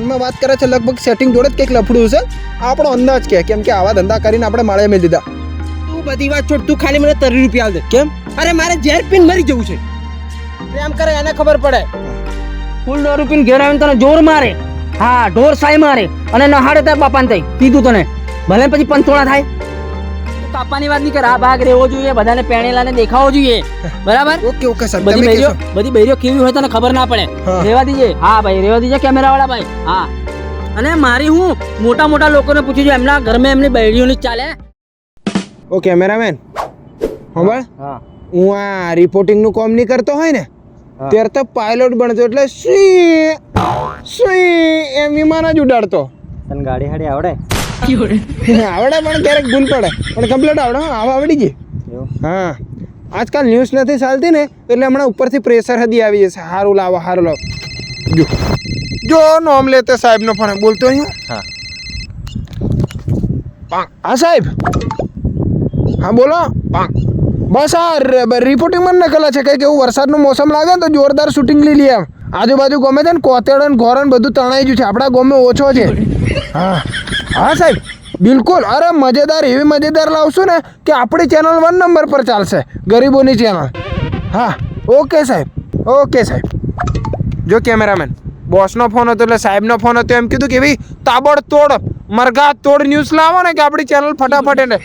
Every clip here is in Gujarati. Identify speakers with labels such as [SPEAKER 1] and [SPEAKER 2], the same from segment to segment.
[SPEAKER 1] ફોનમાં વાત કરે છે લગભગ સેટિંગ જોડે જ કંઈક લફડું છે. આપણો અંદાજ કે કેમ કે આવા ધંધા કરીને આપણે માળે મેં દીધા.
[SPEAKER 2] તું બધી વાત છોડ તું ખાલી મને તરી રૂપિયા દે.
[SPEAKER 1] કેમ?
[SPEAKER 2] અરે મારે ઝેર પીન મરી જવું છે. પ્રેમ કરે એને ખબર પડે. ફૂલ દારૂ પીન ઘેર આવીને તને જોર મારે. હા ઢોર સાય મારે. અને નહાડે તાર બાપાને તઈ. કીધું તને. ભલે પછી પંચોળા થાય. તું આપવાની વાત નહીં કર. આ ભાગ રહેવો જોઈએ બધાને પેણેલાને દેખાવો જોઈએ. બરાબર?
[SPEAKER 1] ઓકે ઓકે સર
[SPEAKER 2] બધી
[SPEAKER 1] તમે
[SPEAKER 2] બૈરીઓ બધી બૈરીઓ કેવી હોય તને ખબર ના પડે.
[SPEAKER 1] રહેવા
[SPEAKER 2] રેવા દીજે. હા ભાઈ રેવા દીજે કેમેરા વાળા ભાઈ હા. અને મારી હું મોટા મોટા લોકોને પૂછું છું એમના ઘરમાં એમની બૈરીઓની ચાલે.
[SPEAKER 1] ઓ કેમેરામેન. સાંભળ
[SPEAKER 2] હા
[SPEAKER 1] હું. આ રિપોર્ટિંગનું કામ નહીં કરતો હોય ને ત્યારે તો પાયલોટ બનતો એટલે સી સી એમ વિમાન જ ઉડાડતો.
[SPEAKER 2] તને ગાડી હાડી આવડે?
[SPEAKER 1] આવડે. પણ ક્યારેક ભૂલ પડે. પણ કમ્પ્લીટ આવડે આવા આવડી ગઈ હા. આજકાલ ન્યૂઝ નથી ચાલતી ને એટલે હમણાં ઉપરથી પ્રેશર હદી આવી જશે. સારું લાવો સારું લાવો. જો. જો નોમ લેતે સાહેબનો ફોન. બોલતો અહીંયા?
[SPEAKER 2] હા.
[SPEAKER 1] હા સાહેબ? હા બોલો. બસ આ રિપોર્ટિંગ મને નકલા છે. કંઈક એવું વરસાદનું મોસમ લાગે ને તો જોરદાર શૂટિંગ લઈ લઈએ આજુબાજુ ગમે છે ને કોતેડ ને ઘોરણ બધું તણાઈ ગયું છે. આપણા ગમે ઓછો છે. હા. હા સાહેબ. બિલકુલ. અરે મજેદાર એવી મજેદાર લાવશું ને કે આપણી ચેનલ વન નંબર પર ચાલશે. ગરીબોની ચેનલ હા. ઓકે સાહેબ. ઓકે સાહેબ. જો કેમેરામેન બોસનો ફોન હતો એટલે સાહેબનો ફોન હતો એમ કીધું કે ભાઈ તાબડતોડ મરઘા તોડ ન્યૂઝ લાવો ને કે આપણી ચેનલ ફટાફટ એને.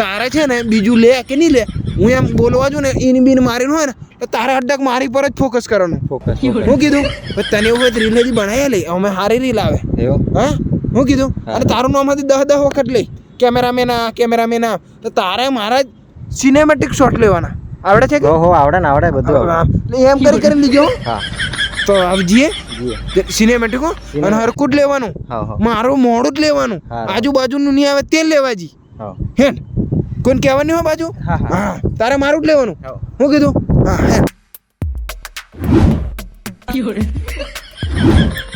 [SPEAKER 1] તારે છે ને બીજું લે કે નહીં લે? હું એમ બોલવા છું ને ઈન બીન મારીને હોય ને તો તારે અડક મારી પર જ ફોકસ કરવાનું.
[SPEAKER 2] ફોકસ
[SPEAKER 1] હું કીધું તને એવું હોય તો રીલ હજી બનાવી લઈ અમે સારી રીલ આવે.
[SPEAKER 2] એવું?
[SPEAKER 1] હા? હું કીધું? અને તારું નામ હતી દહ દહ વખત લઈ. કેમેરામેન આ કેમેરામેન આ. તો તારે મારા સિનેમેટિક શોટ લેવાના. આવડે છે કે?
[SPEAKER 2] ઓહો આવડે ને આવડે
[SPEAKER 1] બધું એમ કરી કરી લીજો
[SPEAKER 2] હા.
[SPEAKER 1] તો હવે જીએ?
[SPEAKER 2] જીએ.
[SPEAKER 1] સિનેમેટિક હો? અને હરકું જ લેવાનું.
[SPEAKER 2] હા હા.
[SPEAKER 1] મારું મોડું જ લેવાનું.
[SPEAKER 2] હા.
[SPEAKER 1] આજુબાજુનું નહીં આવે તે લેવા હે.
[SPEAKER 2] હા
[SPEAKER 1] હેન કોઈને કહેવાનું હોય બાજુ?
[SPEAKER 2] હા, હા.
[SPEAKER 1] હા. તારે મારું જ લેવાનું.
[SPEAKER 2] હું.
[SPEAKER 1] કીધું? હા હેન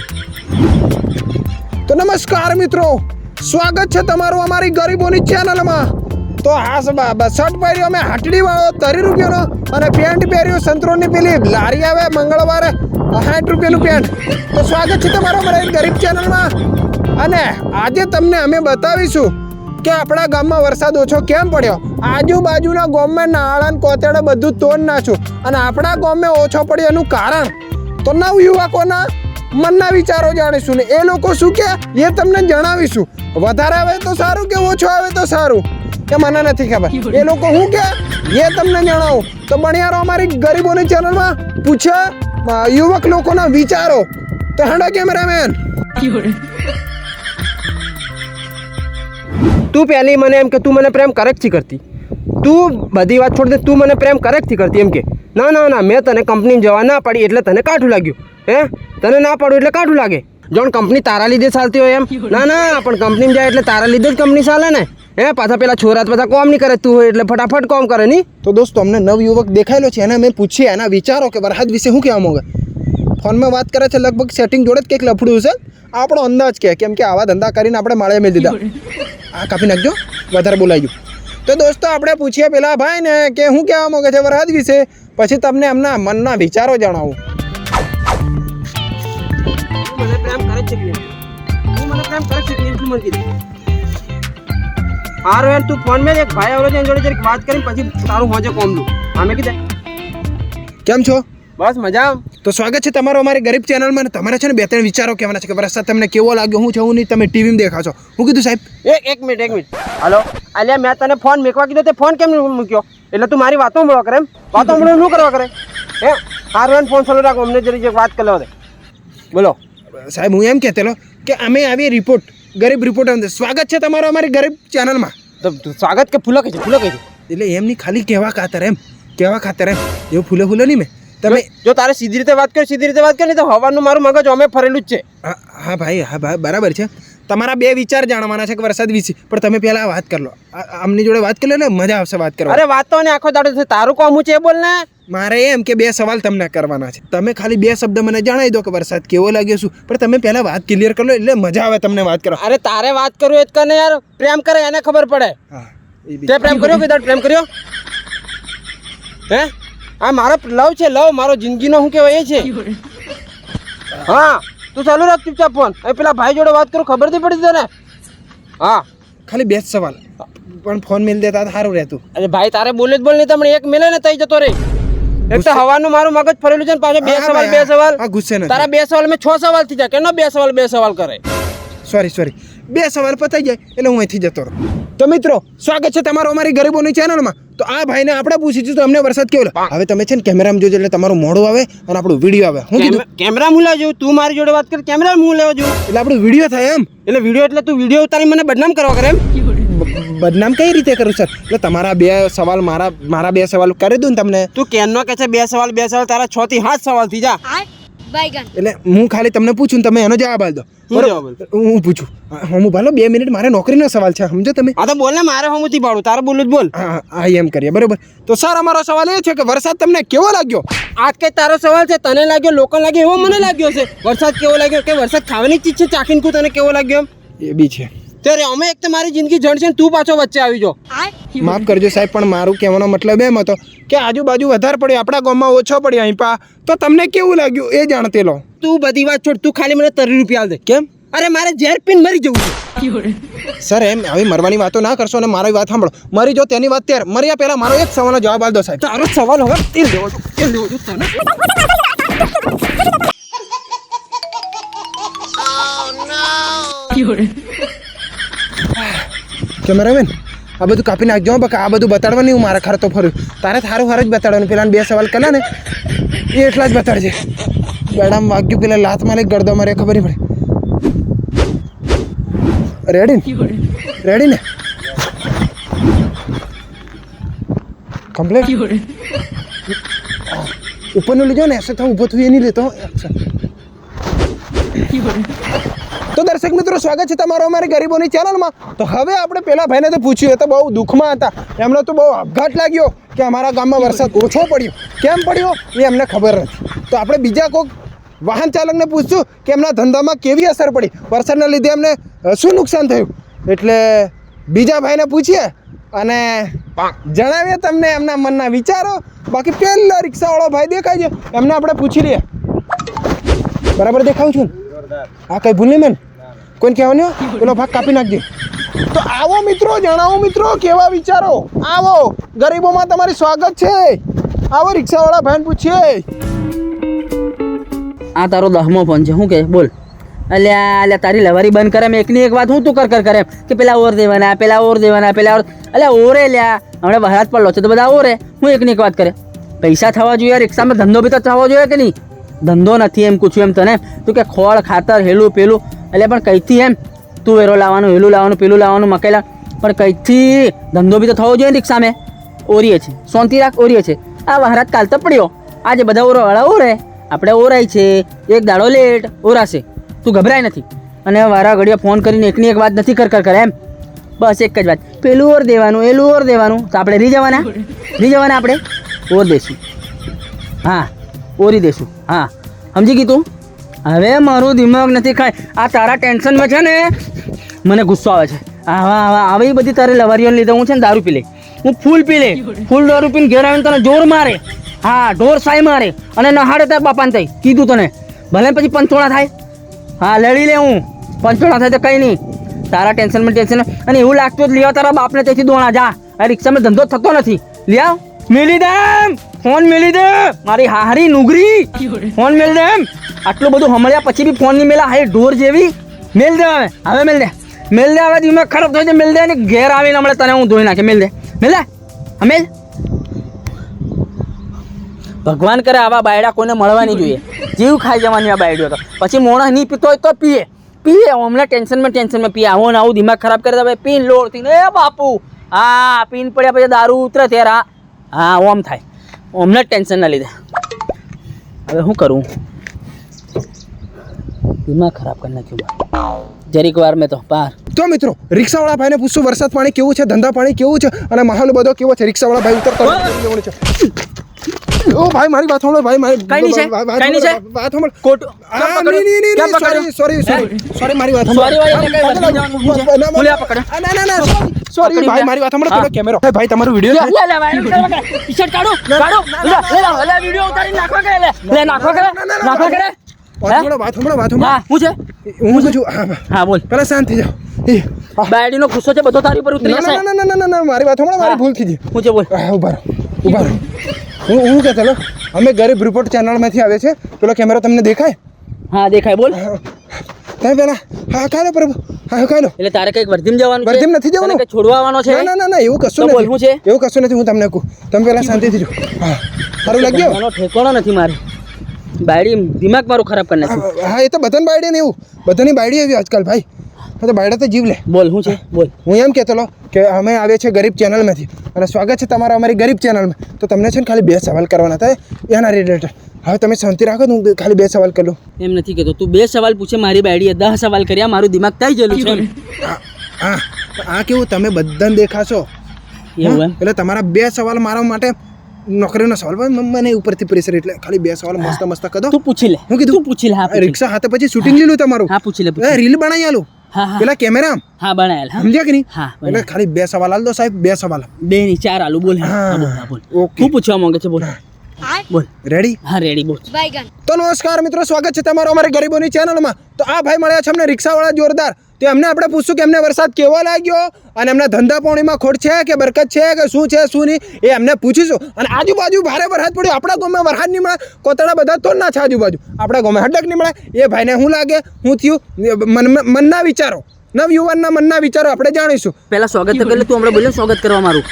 [SPEAKER 1] તો નમસ્કાર મિત્રો. સ્વાગત છે તમારું અમારી ગરીબોની ચેનલમાં. તો હા શર્ટ પહેર્યો, અમે હાટડી વાળો, તરી રૂપિયાનો અને પેન્ટ પહેર્યું, સંતરોની પેલી લારી આવે મંગળવારે સાઠ રૂપિયાનું પેન્ટ. તો સ્વાગત છે તમારું અમારી ગરીબ ચેનલમાં. અને આજે તમને અમે બતાવીશું કે આપણા ગામમાં વરસાદ ઓછો કેમ પડ્યો. આજુબાજુના ગામમાં નાળાન કોતેડા બધું તોડ નાખ્યું. અને આપણા ગામમાં ઓછો પડ્યો એનું કારણ. તો નવ યુવકોના મનના વિચારો જાણીશું ને એ લોકો શું કે, એ તમને જણાવીશું. વધારે આવે તો સારું કે ઓછો આવે તો સારું? કે મને નથી ખબર. એ લોકો શું કે, એ તમને જણાવું. તો બણિયારો અમારી ગરીબોની ચેનલમાં પૂછે યુવક લોકોના વિચારો. તો હેડો કેમેરામેન.
[SPEAKER 2] તું પહેલી મને એમ કે તું મને પ્રેમ કરેક્ટથી કરતી. તું બધી વાત છોડ દે, તું મને પ્રેમ કરેક્ટથી કરતી એમ કે. ના ના ના, મેં તને કંપની જવા ના પાડી એટલે તને કાઠું લાગ્યું. હે? તને ના પાડું એટલે કાઢું લાગે. જોણ કંપની તારા લીધે ચાલતી હોય એમ? ના ના પણ કંપની જાય એટલે તારા લીધે જ કંપની ચાલે ને. હે પાછા પેલા છોરા પાછા કોમ નહીં કરે તું હોય એટલે ફટાફટ કોમ કરે નહીં?
[SPEAKER 1] તો દોસ્તો અમને નવ યુવક દેખાયેલો છે એને મેં પૂછીએ એના વિચારો કે વરસાદ વિશે શું કહેવા માંગે? ફોનમાં વાત કરે છે લગભગ સેટિંગ જોડે જ કંઈક લફડું છે. આપણો અંદાજ કે કેમ કે આવા ધંધા કરીને આપણે માળે મેં દીધા. આ કાપી નાખજો વધારે બોલાઈ ગયું. તો દોસ્તો આપણે પૂછીએ પેલા ભાઈ ને કે શું કહેવા માંગે છે વરસાદ વિશે? પછી તમને એમના મનના વિચારો જણાવું.
[SPEAKER 2] પ્રેમ છે તું મને પ્રેમ કરે છે કે મને કીધું. હારું યાર તું ફોન મેં એક ભાઈ આવ્યો છે એની જોડે જરીક વાત કરીને પછી તારું હોજે કોમ દઉં હા મેં કીધે.
[SPEAKER 1] કેમ છો?
[SPEAKER 2] બસ મજા
[SPEAKER 1] તો સ્વાગત છે તમારો અમારી ગરીબ ચેનલમાં તમારે છે ને બે ત્રણ વિચારો કહેવાના છે કે વરસાદ તમને કેવો લાગ્યો હું છે હું નહીં તમે ટીવીમાં દેખાશો હું કીધું સાહેબ?
[SPEAKER 2] એક એક મિનિટ એક મિનિટ. હલો. અલ્યા મેં તને ફોન મેકવા કીધો તે ફોન કેમ મૂક્યો? એટલે તું મારી વાતો મળવા કરે એમ. વાતો મળવા શું કરવા કરે? એ હારું ફોન ચાલુ રાખો અમને જરી વાત કરવા દે. બોલો.
[SPEAKER 1] સાહેબ હું એમ કહેતેલો કે અમે આવીએ રિપોર્ટ ગરીબ રિપોર્ટર સ્વાગત છે તમારો અમારી ગરીબ ચેનલમાં
[SPEAKER 2] તો સ્વાગત કે ફૂલો કહે છે ફૂલો કહે છે
[SPEAKER 1] એટલે એમની ખાલી કહેવા ખાતર એમ કહેવા ખાતર એમ. એવું ફૂલે ફૂલે નહીં મેં. તમે
[SPEAKER 2] જો તારે સીધી રીતે વાત કરી સીધી રીતે વાત કરી તો હવાનું મારું મગજ અમે ફરેલું જ છે.
[SPEAKER 1] હા હા ભાઈ હા ભાઈ બરાબર છે. તમારા બે વિચાર જાણવાના છે કે વરસાદ વિશે. પણ તમે પહેલાં વાત કરી લો આ- આમની જોડે વાત કરી લો ને મજા આવશે વાત કરવા.
[SPEAKER 2] અરે વાત તો ને આખો દાડો છે. તારું કોમ છે બોલ ને.
[SPEAKER 1] મારે એમ કે બે સવાલ તમને કરવાના છે. તમે ખાલી બે શબ્દ મને જણાવી દો કે વરસાદ કેવો લાગ્યો શું? પણ તમે પહેલાં વાત ક્લિયર કરી લો એટલે મજા આવે તમને વાત કરો
[SPEAKER 2] અરે તારે વાત કરવું એ જ કર યાર. પ્રેમ કરે એને ખબર પડે. તે પ્રેમ કર્યો કે તારે પ્રેમ કર્યો? હે? આ મારો લવ છે લવ. મારો જિંદગીનો શું કહેવાય એ છે? હા. તું ચાલુ રાખ ચૂપચાપ ફોન. એ પેલા ભાઈ જોડે વાત કરું ખબર નહીં પડી તને? હા.
[SPEAKER 1] ખાલી બે જ સવાલ. પણ ફોન મિલ દેતા સારું રહેતું.
[SPEAKER 2] અરે ભાઈ તારે બોલે જ બોલ નહીં તમને એક મેલે ને તઈ જતો રે એક તો હવાનું મારું મગજ ફરેલું છે ને પાછો બે
[SPEAKER 1] હા,
[SPEAKER 2] સવાલ બે સવાલ.
[SPEAKER 1] આ ગુસ્સે નથી.
[SPEAKER 2] તારા બે સવાલ મેં છ સવાલ થઈ જાય. કેનો બે સવાલ બે સવાલ કરે?
[SPEAKER 1] સોરી સોરી બે સવાલ પતાઈ જાય એટલે હું અહીંથી જતો રહું. તો મિત્રો સ્વાગત છે તમારું અમારી ગરીબોની ચેનલમાં તો આ ભાઈને આપણે પૂછીશું તો અમને વરસાદ કેવો હવે તમે છે ને કેમેરામાં જોજો એટલે તમારું મોડું આવે અને આપણું વીડિયો આવે. હું કીધું?
[SPEAKER 2] કેમેરા હું લેવા તું મારી જોડે વાત કર કેમેરા હું લેવા જોઉં?
[SPEAKER 1] એટલે આપણું વીડિયો થાય એમ.
[SPEAKER 2] એટલે વીડિયો એટલે તું વીડિયો ઉતારી મને બદનામ કરવા કરે એમ?
[SPEAKER 1] બદનામ કઈ રીતે કરું સર? એટલે તમારા બે સવાલ મારા મારા બે સવાલ કરી દઉં ને તમને.
[SPEAKER 2] તું કેનનો કે છે? બે સવાલ બે સવાલ તારા છ થી સાત સવાલથી જા.
[SPEAKER 3] Baigan.
[SPEAKER 1] એટલે હું ખાલી તમને પૂછું તમે એનો જવાબ આપી દો. હું પૂછું. હું ભાલો બે મિનિટ મારે નોકરીનો સવાલ છે. સમજો તમે?
[SPEAKER 2] આ તો બોલ ને મારે નથી પાડું તારે બોલું જ બોલ.
[SPEAKER 1] હા હા એમ કરીએ બરોબર? તો સર અમારો સવાલ એ છે કે વરસાદ તમને કેવો લાગ્યો?
[SPEAKER 2] આજ કે તારો સવાલ છે તને લાગ્યો લોકો લાગ્યો એવો મને લાગ્યો છે. વરસાદ કેવો લાગ્યો? કે વરસાદ ખાવાની ચીજ છે ચાખીને તને કેવો લાગ્યો
[SPEAKER 1] એ બી છે.
[SPEAKER 2] ત્યારે અમે એક તો મારી જિંદગી જડ છે તું પાછો વચ્ચે આવી જો
[SPEAKER 1] માફ કરજો સાહેબ પણ મારું કહેવાનો મતલબ એમ હતો કે આજુબાજુ વધારે પડ્યો આપણા ગામમાં ઓછો પડ્યો અહીં પા. તો તમને કેવું લાગ્યું? એ જાણતે લો.
[SPEAKER 2] તું બધી વાત છોડ તું ખાલી મને તરી રૂપિયા આલ દે.
[SPEAKER 1] કેમ?
[SPEAKER 2] અરે મારે ઝેર પીન મરી જવું છે.
[SPEAKER 1] સર એમ આવી મરવાની વાતો ના કરશો અને મારી વાત સાંભળો. મરી જો તેની વાત ત્યારે. મર્યા પહેલા મારો એક સવાલનો જવાબ આપ દો સાહેબ.
[SPEAKER 2] તારો સવાલ હવે તેલ દેવો છું. તેલ દેવો છું તને
[SPEAKER 1] કેમેરામેન આ બધું કાપી નાખજો બકા આ બધું બતાડવાની હું મારા ખર તો ફર્યું તારે થારું હાર જ બતાડવાનું. પેલા બે સવાલ કર્યા ને એ એટલા જ બતાડજે. ગળામાં વાગ્યું પેલા લાત મારે ગળદો મારે ખબર નહીં પડે. રેડી ને? રેડી ને? કમ્પ્લેટ ઉપરનું લીધો ને એસે તો ઊભો થયું એ નહીં લેતો મિત્રો, સ્વાગત છે તમારો અમારી ગરીબોની ચેનલમાં. તો હવે આપણે પેલા ભાઈને તો પૂછ્યું તો બહુ દુઃખમાં હતા. એમનો તો બહુ આપઘાત લાગ્યો કે અમારા ગામમાં વરસાદ ઓછો પડ્યો. કેમ પડ્યો? એ એમને ખબર નથી. તો આપણે બીજા કોઈક વાહન ચાલકને પૂછશું કે એમના ધંધામાં કેવી અસર પડી? વરસાદના લીધે એમને શું નુકસાન થયું? એટલે બીજા ભાઈને પૂછીએ અને જણાવીએ તમને એમના મનના વિચારો. બાકી પહેલો રિક્ષાવાળો ભાઈ દેખાય છે. એમને આપણે પૂછી લઈએ. બરાબર દેખાવું છું આ કઈ ભૂલ નહીં મેન કોઈને કહેવાનું? પેલો ભાગ કાપી નાખજે. તો આવો મિત્રો, જણાવો મિત્રો, કેવા વિચારો? આવો, ગરીબોમાં તમારી સ્વાગત છે. આવો, રિક્ષાવાળા ભાઈને પૂછીએ.
[SPEAKER 4] આ તારો દહમો ફોન છે, શું કે બોલ. અલ્યા અલ્યા, તારી લવારી બંધ કરે એકની એક વાત હું તું કર કર કરે કે પેલા ઓર દેવાના, પેલા ઓર દેવાના, પેલા ઓર અલ્યા, ઓરે લ્યા. હમણાં વરસાદ પડલો છે તો બધા ઓરે. હું એકની એક વાત કરે. પૈસા થવા જોઈએ, રિક્ષામાં ધંધો બી તો થવો જોઈએ કે નહીં? ધંધો નથી એમ પૂછ્યું એમ તને? તું કે ખોળ, ખાતર, હેલું, પેલું. એટલે પણ કંઈથી એમ? તું વેરો લાવવાનું, વેલું લાવવાનું, પેલું લાવવાનું, મકેલા. પણ કંઈથી? ધંધો બી તો થવો જોઈએ રિક્ષામાં. ઓરીએ છે. સોનથી રાખ, ઓરીએ છે. આ વહરાત કાલ તો પડ્યો. આજે બધા ઓરો વાળા ઓરે. આપણે ઓરાય છે. એક દાડો લેટ ઓરાશે. તું ગભરાય નથી. અને વારા ઘડીએ ફોન કરીને એકની એક વાત નથી કર કર કરે એમ. બસ એક જ વાત. પેલું ઓર દેવાનું, એલું ઓર દેવાનું. તો આપણે રી જવાના? રી જવાના આપણે? ઓર દેશું. હા. ઓરી દેશું. હા. સમજી ગયું તું? હવે મારું દિમાગ નથી ખાય. આ તારા ટેન્શનમાં છે ને મને ગુસ્સો આવે છે. આવા આવા આવી બધી તારી લવારીઓને લીધે હું છે ને દારૂ પી લે હું ફૂલ પી લે ફૂલ દારૂ પીને ઘેર આવીને તને જોર મારે. હા, ઢોર સાય મારે. અને નહાડે તાર બાપાને થઈ કીધું તને. ભલે પછી પંચોળા થાય. હા, લડી લે હું. પંચોળા થાય તો કંઈ નહીં. તારા ટેન્શનમાં ટેન્શન અને એવું લાગતું જ લેવા તારા બાપને તેથી દોણા. જા. આ રિક્ષામાં ધંધો થતો નથી. લ્યા. મિલી દે એમ. ફોન મેલી દે, મારી હારી નુગરી. ફોન મેલ દે એમ. આટલું બધું હમળ્યા પછી બી ફોન નહીં મેલા, હારી ઢોર જેવી. મેલ દે હવે. હવે મેલ દે. મેલ દે હવે, દિમાગ ખરાબ થઈ જાય, મેલ દે ને ઘેર આવીને હમણાં તને હું ધોઈ નાખે. મેલ દે. મેલ દે. હા, મેલ. ભગવાન કરે આવા બાયડા કોઈને મળવા નહીં જોઈએ. જીવ ખાઈ જવાની આ બાયડીઓ તો. પછી મોણસ નહીં પીતો હોય તો પીએ. પીએ. હમણાં ટેન્શનમાં ટેન્શનમાં પીએ. આવો ને આવું, દિમાગ ખરાબ કરે તો ભાઈ પીન લોડ ને. એ બાપુ. હા, પીન પડ્યા પછી દારૂ ઉતરે ત્યારે. હા, ઓમ થાય. હમણાં જ ટેન્શનના લીધે. હવે શું કરું? દિમાગ ખરાબ કરી નાખ્યું જરીક વાર મેં તો પાર.
[SPEAKER 1] તો મિત્રો રિક્ષાવાળા ભાઈને પૂછશું વરસાદ પાણી કેવું છે ધંધા પાણી કેવું છે અને માહોલ બધો કેવો છે? રિક્ષાવાળા ભાઈ ઉતરતો છે. ઓ ભાઈ મારી વાત સાંભળો ભાઈ મારી
[SPEAKER 4] કઈ નહીં છે? કઈ નહીં છે?
[SPEAKER 1] વાત સાંભળો
[SPEAKER 4] કોટ-
[SPEAKER 1] આ, sorry, sorry, sorry, sorry, મારી વાત સાંભળો.
[SPEAKER 4] જવાનું છે?
[SPEAKER 1] ના, ના, ના,
[SPEAKER 4] પકડી
[SPEAKER 1] ભાઈ મારી વાત સાંભળો કેમેરો ભાઈ તમારો વીડિયો
[SPEAKER 4] લે, લે, ભાઈ. ટી-શર્ટ કાઢો, કાઢો. લે, લે, લે, વીડિયો ઉતારી નાખો કે? લે. લે, નાખો કે? નાખો
[SPEAKER 1] વાત વાત
[SPEAKER 4] હા હું છે?
[SPEAKER 1] હું છું? હા
[SPEAKER 4] બોલ.
[SPEAKER 1] પેલા શાંત થઈ જાઓ.
[SPEAKER 4] બાયડીનો ગુસ્સો છે બધો તારી ઉપર ઉતરી
[SPEAKER 1] ના
[SPEAKER 4] જશે.
[SPEAKER 1] ના ના ના મારી વાત હમણાં મારી ભૂલ થઈ ગઈ.
[SPEAKER 4] હું છે બોલ.
[SPEAKER 1] ઊભા રહો ઊભા રહો. હું હું કે ચલો અમે ગરીબ રિપોર્ટ ચેનલમાંથી આવે છે પેલો કેમેરો તમને દેખાય?
[SPEAKER 4] હા દેખાય બોલ.
[SPEAKER 1] તમે પેલા હા કાલે પ્રભુ. હા ખાઈ
[SPEAKER 4] એટલે તારે કંઈક વર્ધીમ જવાનું
[SPEAKER 1] વર્ધીમ નથી જવાનું.
[SPEAKER 4] કે છોડવાનો છે?
[SPEAKER 1] ના ના એવું કશું નથી.
[SPEAKER 4] શું છે?
[SPEAKER 1] એવું કશું નથી હું તમને કહું. તમે પેલા શાંતિથી જો. હા. સારું લાગ્યો?
[SPEAKER 4] ઠેકાણો નથી મારે. બાયડી દિમાગ મારું ખરાબ કરી નાખ્યું
[SPEAKER 1] હા હા, એ તો બધાની બાયડી ને એવું. બધાની બાયડી એવી આજકાલ ભાઈ. તો બાયડા તો જીવ લે.
[SPEAKER 4] બોલ શું છે? બોલ.
[SPEAKER 1] હું એમ કહેતો લો કે અમે આવે છે ગરીબ ચેનલમાંથી. અને સ્વાગત છે તમારા અમારી ગરીબ ચેનલમાં. તો તમને છે ને ખાલી બે સવાલ કરવાના થાય એના રિલેટેડ હવે તમે શાંતિ રાખો હું ખાલી બે સવાલ કરું
[SPEAKER 4] એમ નથી કહેતો. તું બે સવાલ પૂછે મારી બાયડીએ દસ સવાલ કર્યા મારું દિમાગ થઈ ગયેલું છે.
[SPEAKER 1] હા હા આ કેવું તમે બધાને દેખાશો. એટલે તમારા બે સવાલ મારા માટે નોકરીનો સવાલ પણ મને ઉપરથી પ્રેશર એટલે ખાલી બે સવાલ મસ્ત મસ્ત કરો.
[SPEAKER 4] તું પૂછી લે.
[SPEAKER 1] હું કીધું?
[SPEAKER 4] તું પૂછી લે હા
[SPEAKER 1] રિક્ષા હાથે પછી શૂટિંગ લીલું તમારું.
[SPEAKER 4] હા પૂછી લે.
[SPEAKER 1] રીલ બનાવી આલું.
[SPEAKER 4] હા હા.
[SPEAKER 1] પેલા કેમેરા
[SPEAKER 4] હા બનાયેલ
[SPEAKER 1] સમજ્યા કે નહીં?
[SPEAKER 4] હા,
[SPEAKER 1] એટલે ખાલી બે સવાલ આલ દો સાહેબ બે સવાલ
[SPEAKER 4] બે ની ચાર આલુ બોલ હા
[SPEAKER 1] હા.
[SPEAKER 4] હા, બોલ બોલ.
[SPEAKER 1] ઓકે.
[SPEAKER 4] શું પૂછવા માંગે છે બોલ. બોલ
[SPEAKER 1] રેડી
[SPEAKER 4] હા રેડી બોલ.
[SPEAKER 1] તો નમસ્કાર મિત્રો સ્વાગત છે તમારો અમારી ગરીબોની ચેનલમાં. તો આ ભાઈ મળ્યા છે અમને રિક્ષાવાળા જોરદાર. તો એમને આપણે પૂછશું કે એમને વરસાદ કેવો લાગ્યો અને એમના ધંધા પાણીમાં ખોટ છે કે બરકત છે કે શું છે શું નહીં એ એમને પૂછીશું. અને આજુબાજુ ભારે વરસાદ પડ્યો. આપણા ગામમાં વરસાદ નહીં મળે કોતરા બધા તો ના છે આજુબાજુ. આપણા ગામમાં હડક નહીં મળે. એ ભાઈને શું લાગે શું થયું? મન મનના વિચારો. નવયુવાનના મનના વિચારો આપણે જાણીશું.
[SPEAKER 4] પહેલાં સ્વાગત તો કરી તું હમણાં બોલ્યો સ્વાગત કરવા મારું.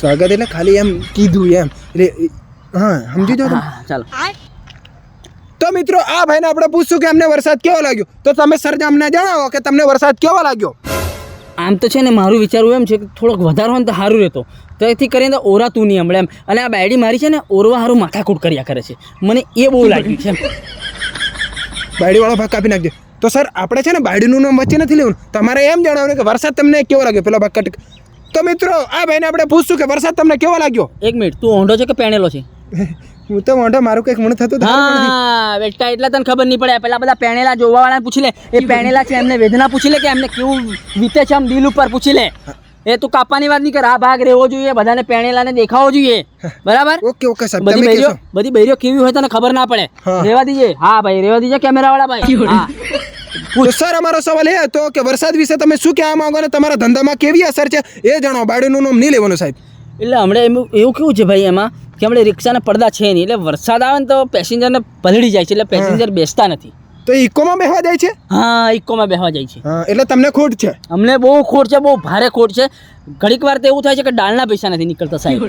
[SPEAKER 1] સ્વાગત એટલે ખાલી એમ કીધું એમ. એટલે હા સમજી જાઓ
[SPEAKER 4] ચાલો.
[SPEAKER 1] તો મિત્રો આ ભાઈને આપણે પૂછશું કે અમને વરસાદ કેવો લાગ્યો? તો તમે સર અમને જણાવો કે તમને વરસાદ કેવો લાગ્યો?
[SPEAKER 4] આમ તો છે ને મારું વિચારવું એમ છે કે થોડોક વધારો હોય ને તો સારું રહેતો. તો એથી કરીને તો ઓરા તું નહીં હમણાં એમ. અને આ બાયડી મારી છે ને ઓરવા સારું માથાકૂટ કર્યા કરે છે. મને એ બહુ લાગ્યું છે.
[SPEAKER 1] બાયડીવાળો ભાગ કાપી નાખજો. તો સર આપણે છે ને બાયડીનું નામ વચ્ચે નથી લેવું તમારે એમ જણાવવાનું કે વરસાદ તમને કેવો લાગ્યો? પેલો ભાગ કટ તો મિત્રો આ ભાઈને આપણે પૂછશું કે વરસાદ તમને કેવો લાગ્યો?
[SPEAKER 4] એક મિનિટ તું ઊંડો છે કે પેણેલો છે?
[SPEAKER 1] હું તો મોઢો મારું કંઈક મણ થતું.
[SPEAKER 4] હા બેટા એટલે તને ખબર નહીં પડે. પેલા બધા પહેણેલા જોવા વાળા પૂછી લે. એ પહેણેલા છે એમને વેદના પૂછી લે કે એમને કેવું વીતે છે આમ દિલ ઉપર પૂછી લે. એ તું કાપવાની વાત નહીં કર આ ભાગ રહેવો જોઈએ બધાને પહેણેલાને દેખાવો જોઈએ. બરાબર?
[SPEAKER 1] ઓકે ઓકે સર
[SPEAKER 4] બધી
[SPEAKER 1] તમે
[SPEAKER 4] બૈરીઓ બધી બૈરીઓ કેવી હોય તને ખબર ના પડે. રેવા દીજે. હા ભાઈ રેવા દીજે કેમેરા વાળા ભાઈ હા.
[SPEAKER 1] સર અમારો સવાલ એ હતો કે વરસાદ વિશે તમે શું કહેવા માંગો ને? તમારા ધંધામાં કેવી અસર છે? એ જણાવો બાયડીનું નામ નહીં લેવાનું સાહેબ.
[SPEAKER 4] એટલે હમણાં એમ એવું કેવું છે ભાઈ એમાં? કે હમણાં રિક્ષાના પડદા છે નહીં. એટલે વરસાદ આવે ને તો પેસેન્જરને પલળી જાય છે એટલે પેસેન્જર બેસતા નથી.
[SPEAKER 1] તો ઇકોમાં બેહવા જાય છે?
[SPEAKER 4] હા ઇકોમાં બેસવા જાય છે.
[SPEAKER 1] હા એટલે તમને ખોટ છે?
[SPEAKER 4] અમને બહુ ખોટ છે બહુ ભારે ખોટ છે. ઘડીક વાર તો એવું થાય છે કે ડાળના પૈસા નથી નીકળતા સાહેબ.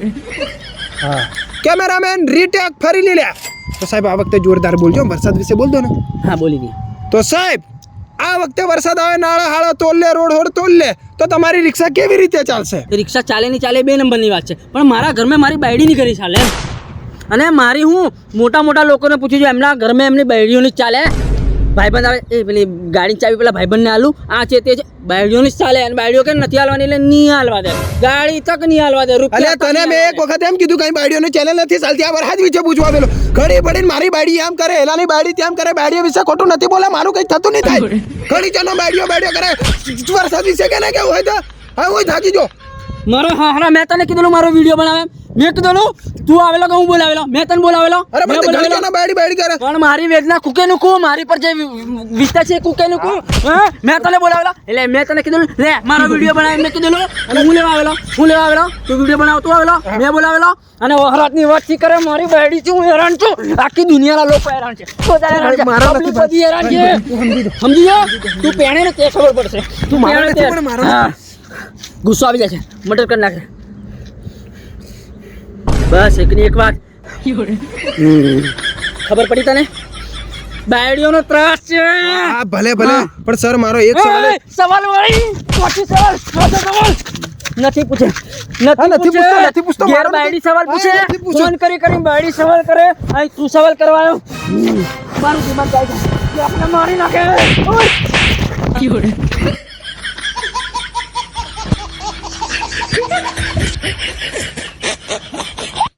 [SPEAKER 1] હા. કેમેરામેન રીટેક ફરી લીધા. તો સાહેબ આ વખતે જોરદાર બોલજો. વરસાદ વિશે બોલ દો ને.
[SPEAKER 4] હા બોલી દી
[SPEAKER 1] તો સાહેબ આ વખતે વરસાદ આવે, નાળા હાળા તોલ લે રોડ હોડ તોલ લે તો તમારી રિક્ષા કેવી રીતે ચાલશે?
[SPEAKER 4] રિક્ષા ચાલે નહીં ચાલે બે નંબરની વાત છે. પણ મારા ઘરમાં મારી બાયડી નહીં કરી ચાલે અને મારી હું મોટા મોટા લોકોને પૂછ્યું છે, એમના ઘરમાં એમની બાયડીઓની ચાલે? ભાઈબંધ આવે એ પેલી ગાડી ચાવી પેલા ભાઈબંધને આલું. આ છે તે છે. બાયડીઓની જ ચાલે અને બાયડીઓ કે નથી હાલવાની એટલે નહીં હાલવા દે. ગાડી તક નહીં હાલવા દે રૂપિયા
[SPEAKER 1] તને મેં એક વખત એમ કીધું કઈ બાડીઓની ચેનલ નથી ચાલતી. આ વરસાદ વિશે પૂછવા પેલો ઘડી પડીને મારી બાડી એમ કરે એલાની બાડી તેમ કરે બાડીઓ વિશે ખોટું નથી બોલે મારું કઈ થતું નહીં થાય. ઘડી ચનો બાડીઓ બાડીઓ કરે. વરસાદ વિશે કે ને કેવું હોય તો હા હું થાકી જો
[SPEAKER 4] મારો હા હા મેં તને કીધું મારો વીડિયો બનાવે મેં કીધું તું આવેલો કે હું બોલાવેલો? મેં તને બોલાવેલો?
[SPEAKER 1] અરે પણ તે. ચનો બાડી બાડી કરે.
[SPEAKER 4] પણ મારી વેદના કુકે નું કુ મારી પર જે વિસ્તા છે કુકે નું કુ હા? મેં તને બોલાવેલો? એટલે મેં તને કીધું લે મારો વીડિયો બનાવી મેં કીધું અને હું લેવા આવેલો? હું લેવા આવેલો? તું વીડિયો બનાવ તું આવેલો? મેં બોલાવેલો? અને વહરાતની વાતચીત કરે? મારી બેડી છું હું હેરાન છું. આખી દુનિયાના લોકો હેરાન છે. તો તારે
[SPEAKER 1] મારા નથી
[SPEAKER 4] બધી હેરાન છે. સમજી ગયો તું પેણે ને તે ખબર પડશે. તું
[SPEAKER 1] મારા નથી પણ મારા
[SPEAKER 4] ગુસ્સો આવી જાય છે. મટર કરી નાખે. બસ એકની એક વાત. ખબર પડી તને? બાયડીઓનો ત્રાસ છે.
[SPEAKER 1] હા ભલે ભલે. પણ સર મારો એક સવાલ
[SPEAKER 4] એ, સવાલ વાળી. ચોથી સવાલ સાચો સવાલ. નથી પૂછે. નથી
[SPEAKER 1] નથી
[SPEAKER 4] પૂછે.
[SPEAKER 1] પૂછતો, નથી પૂછતો,
[SPEAKER 4] ઘેર
[SPEAKER 1] મારો
[SPEAKER 4] બાયડી સવાલ પૂછે. ફોન કરી કરી બાયડી સવાલ કરે. અહીં તું સવાલ કરવા આવ્યો. મારું દિમાગ જાય છે. કે આપણે મારી નાખે. ઓય!